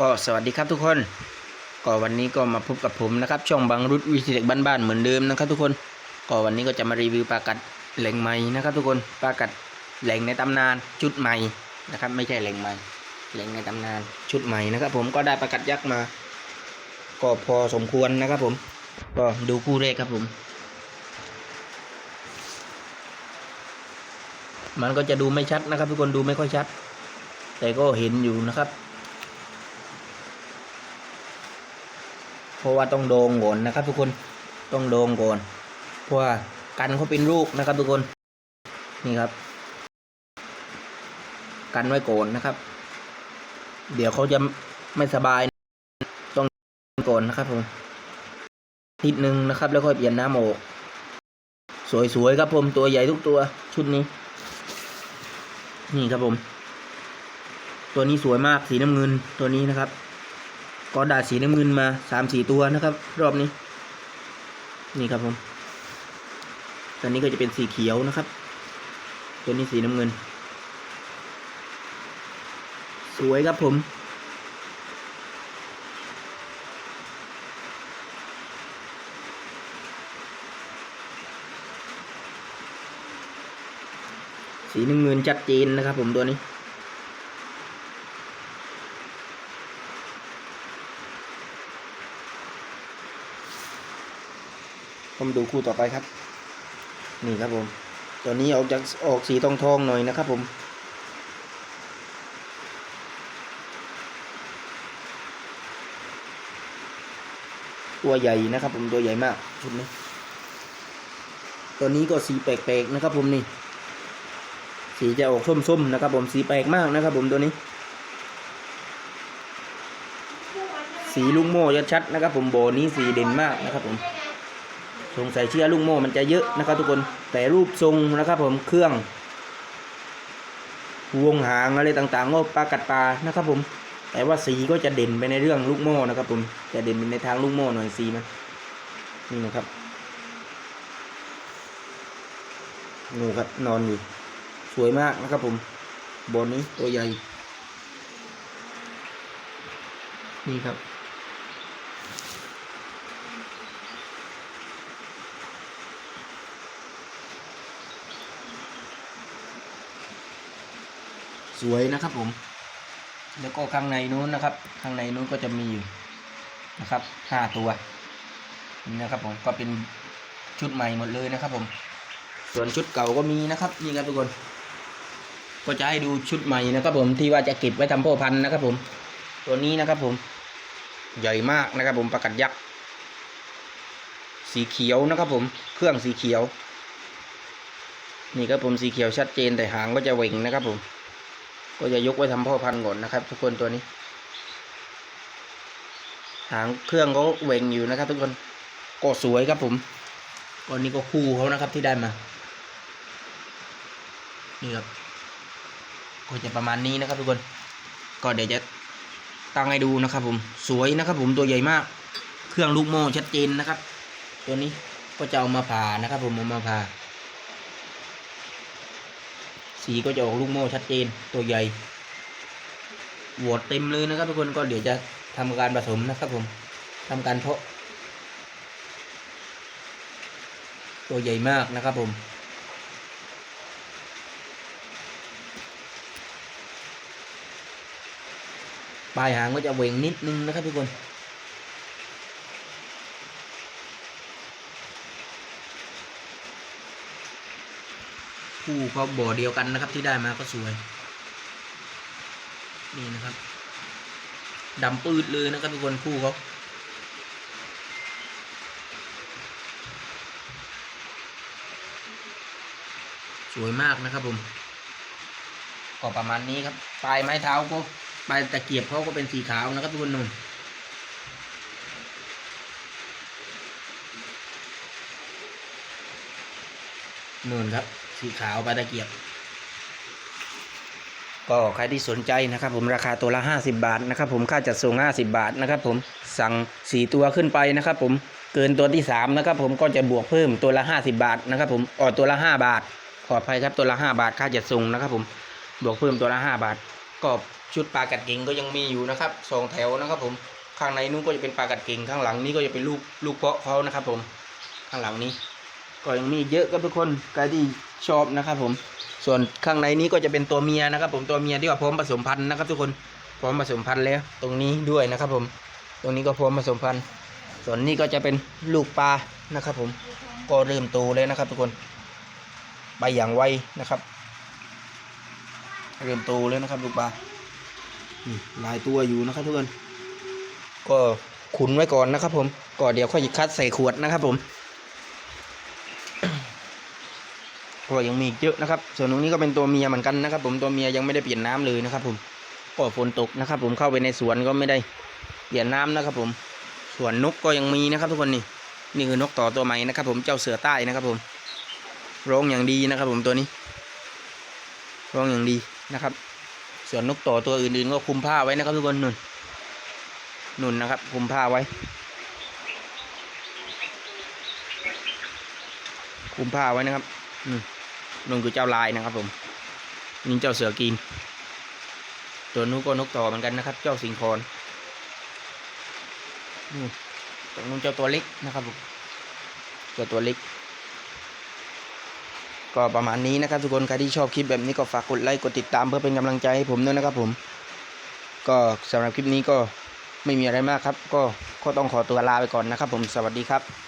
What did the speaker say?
ก็สวัสดีครับทุกคน ก็วันนี้ก็มาพบกับผมนะครับ ช่องบางรุดวิธีเด็กบ้านๆเหมือนเดิมนะครับทุกคน ก็วันนี้ก็จะมารีวิวปลากัดแหล่งใหม่นะครับ ทุกคนปลากัดแหล่งในตำนานชุดใหม่นะครับ ไม่ใช่แหล่งใหม่แหล่งในตำนานชุดใหม่นะครับ ผมก็ได้ปลากัดยักษ์มา ก็พอสมควรนะครับ ผม ก็ดูคู่แรกครับผม มันก็จะดูไม่ชัดนะครับ ทุกคนดูไม่ค่อยชัด แต่ก็เห็นอยู่นะครับ เพราะว่าต้องโดงก่อนนะครับ ทุกคนต้องโดงก่อนเพราะว่ากันเขาเป็นลูกนะครับทุกคนนี่ครับ กันไว้ก่อนนะครับ เดี๋ยวเขาจะไม่สบายต้องโกนนะครับผมนิดนึงนะครับ แล้วค่อยเปลี่ยนน้ำออกสวยๆครับผมตัวใหญ่ทุกตัวชุดนี้ นี่ครับผม ตัวนี้สวยมากสีน้ำเงินตัวนี้นะครับ ก็ดาสีน้ำเงินมาสามสี่ตัวนะครับ รอบนี้ นี่ครับผมตัวนี้ก็จะเป็นสีเขียวนะครับ ตัวนี้สีน้ำเงิน สวยครับผมสีน้ำเงินชัดเจนนะครับผมตัวนี้ ผมดูคู่ต่อไปครับ นี่ครับผม ตัวนี้ออกจากออกสีทองทองๆหน่อยนะครับผม ตัวใหญ่นะครับผมตัวใหญ่มากชุดนี้ ตัวนี้ก็สีแปลกๆนะครับผมนี่ สีจะออกส้มๆนะครับผมสีแปลกมากนะครับผมตัวนี้สีลูกโม่ชัดๆนะครับผมโบนี้สีเด่นมากนะครับผม สงสัยเชื่อลูกโม่มันจะเยอะนะครับทุกคนแต่รูปทรงนะครับผมเครื่อง วงหางอะไรต่างๆก็ปลากัดปลานะครับผมแต่ว่าสีก็จะเด่นไปในเรื่องลูกโม่นะครับผมจะเด่นไปในทางลูกโม่หน่อยสีมันนี่นะครับงูครับนอนอยู่สวยมากนะครับผมบนนี้ตัวใหญ่ นี่ครับ สวยนะครับผม แล้วก็ข้างในนู้นนะครับ ข้างในนู้นก็จะมีอยู่นะครับห้าตัวนี่นะครับผมก็เป็นชุดใหม่หมดเลยนะครับผม ส่วนชุดเก่าก็มีนะครับนี่ครับทุกคน ก็จะให้ดูชุดใหม่นะครับผมที่ว่าจะเก็บไว้ทำพ่อพันธุ์นะครับผม ตัวนี้นะครับผม ใหญ่มากนะครับผมประกัดยักษ์สีเขียวนะครับผม เครื่องสีเขียว นี่ครับผมสีเขียวชัดเจนแต่หางก็จะเหว่งนะครับผม ก็จะยกไว้ทำพ่อพันธุ์ก่อนนะครับ ทุกคนตัวนี้ หางเครื่องเขาเวงอยู่นะครับ ทุกคนก็สวยครับผมตัวนี้ก็คู่เขานะครับที่ได้มา นี่ครับก็จะประมาณนี้นะครับ ทุกคน ก็เดี๋ยวจะตั้งให้ดูนะครับ ผม สวยนะครับ ผมตัวใหญ่มาก เครื่องลูกโม่ชัดเจนนะครับ ตัวนี้ก็จะเอามาผ่านะครับ ผมเอามาผ่า สีก็จะออกลูกโม่ชัดเจนตัวใหญ่โหวตเต็มเลยนะครับทุกคนก็เดี๋ยวจะทำการผสมนะครับผมทำการเพาะ ตัวใหญ่มากนะครับผมปลายหางก็จะเวงนิดนึงนะครับทุกคน คู่เขาบ่อเดียวกันนะครับที่ได้มาก็สวย นี่นะครับดำปืดเลยนะครับทุกคนคู่เขาสวยมากนะครับผมก็ประมาณนี้ครับปลายไม้เท้าก็ปลายตะเกียบเขาก็เป็นสีขาวนะครับทุกคนนุ่นนู่นครับ สีขาวปลาตะเกียบ ก็ใครที่สนใจนะครับ ผมราคาตัวละ 50 บาทนะครับ ผมค่าจัดส่ง 50 บาทนะครับ ผมสั่ง 4 ตัวขึ้นไปนะครับ ผมเกินตัวที่ 3 นะครับ ผมก็จะบวกเพิ่มตัวละ 50 บาทนะครับ ผมออตัวละ 5 บาท ขออภัยครับตัวละ 5 บาทค่าจัดส่งนะครับ ผมบวกเพิ่มตัวละ 5 บาท ก็ชุดปลากัดเก่งก็ยังมีอยู่นะครับสองแถวนะครับ ผมข้างในนู้นก็จะเป็นปลากัดเก่งข้างหลังนี้ก็จะเป็นลูกลูกเพาะเขานะครับ ผมข้างหลังนี้ ก็ยังมีเยอะครับทุกคนใครที่ ชอบนะครับผม ส่วนข้างในนี้ก็จะเป็นตัวเมียนะครับ ผมตัวเมียที่ว่าพร้อมผสมพันธุ์นะครับ ทุกคนพร้อมผสมพันธุ์แล้ว ตรงนี้ด้วยนะครับ ผม ตรงนี้ก็พร้อมผสมพันธุ์ ส่วนนี้ก็จะเป็นลูกปลานะครับ ผมก็เริ่มโตแล้วนะครับ ทุกคนไปอย่างไวนะครับ เริ่มโตแล้วนะครับ ลูกปลาหลายตัวอยู่นะครับทุกคนก็ขุนไว้ก่อนนะครับ ผมก่อนเดี๋ยวค่อยคัดใส่ขวดนะครับ ผม ก็ยังมีอีกเยอะนะครับ ส่วนตรงนี้ก็เป็นตัวเมียเหมือนกันนะครับ ผมตัวเมียยังไม่ได้เปลี่ยนน้ำเลยนะครับ ผมก็ฝนตกนะครับ ผมเข้าไปในสวนก็ไม่ได้เปลี่ยนน้ำนะครับ ผมส่วนนกก็ยังมีนะครับ ทุกคนนี่นี่คือนกต่อตัวใหม่นะครับ ผมเจ้าเสือใต้นะครับ ผมร้องอย่างดีนะครับ ผมตัวนี้ร้องอย่างดีนะครับ ส่วนนกต่อตัวอื่นๆ ก็คุมผ้าไว้นะครับ ทุกคนนุ่นนุ่นนะครับ คุมผ้าไว้ คุมผ้าไว้นะครับนุ่น นุ่นคือเจ้าลายนะครับผมนี่เจ้าเสือกินตัวนู้นก็นกต่อเหมือนกันนะครับ เจ้าสิงคอนนี่ตรงนู้นเจ้าตัวเล็กนะครับผมเจ้าตัวเล็ก ก็ประมาณนี้นะครับ ทุกคนใครที่ชอบคลิปแบบนี้ก็ฝากกดไลค์กดติดตามเพื่อเป็นกำลังใจให้ผมด้วยนะครับผม ก็สำหรับคลิปนี้ก็ไม่มีอะไรมากครับ ก็ก็ต้องขอตัวลาไปก่อนนะครับ ผมสวัสดีครับ